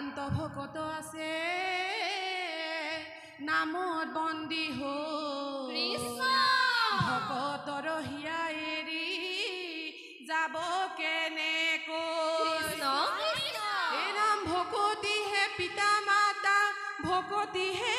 একান্ত ভকত আছে। নামত বন্দী হকতরহিয়া ৰহিয়া এৰি যাব কেনেকৈ নাম ভকতিহে পিতা মাতা ভকতিহে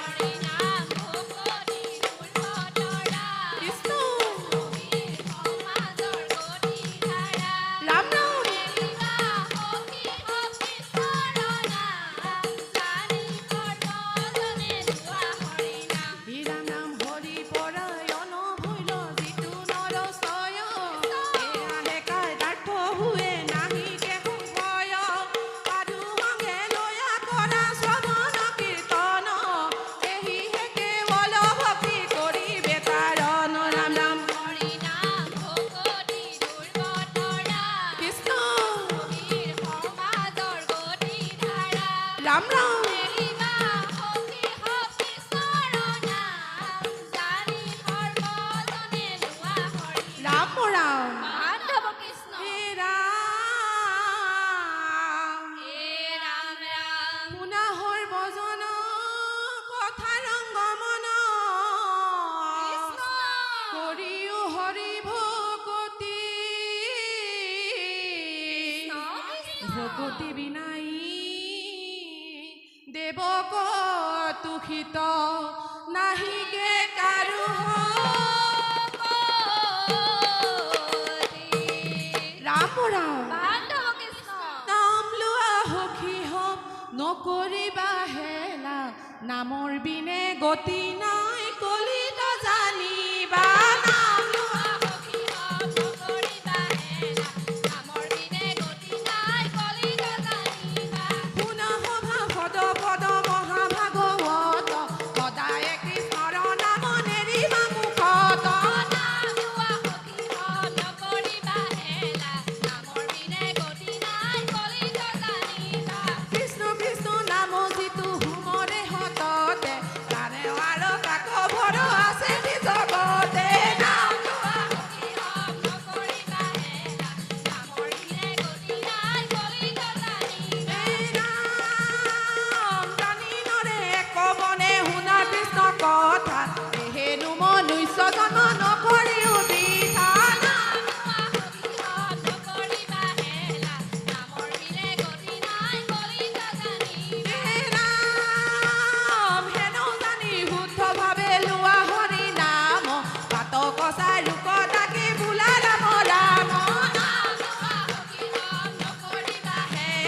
দেবী নাই। দেব তুখিত নাহি গে কারু ৰাম ৰাম নাম লোৱা সখী হম নকৰিবা হেলা নামৰ বিনে গতি নাই কলিত জানিবা।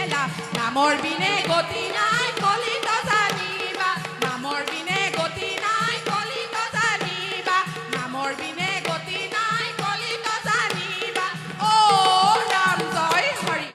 candela, l'amor vine gotina.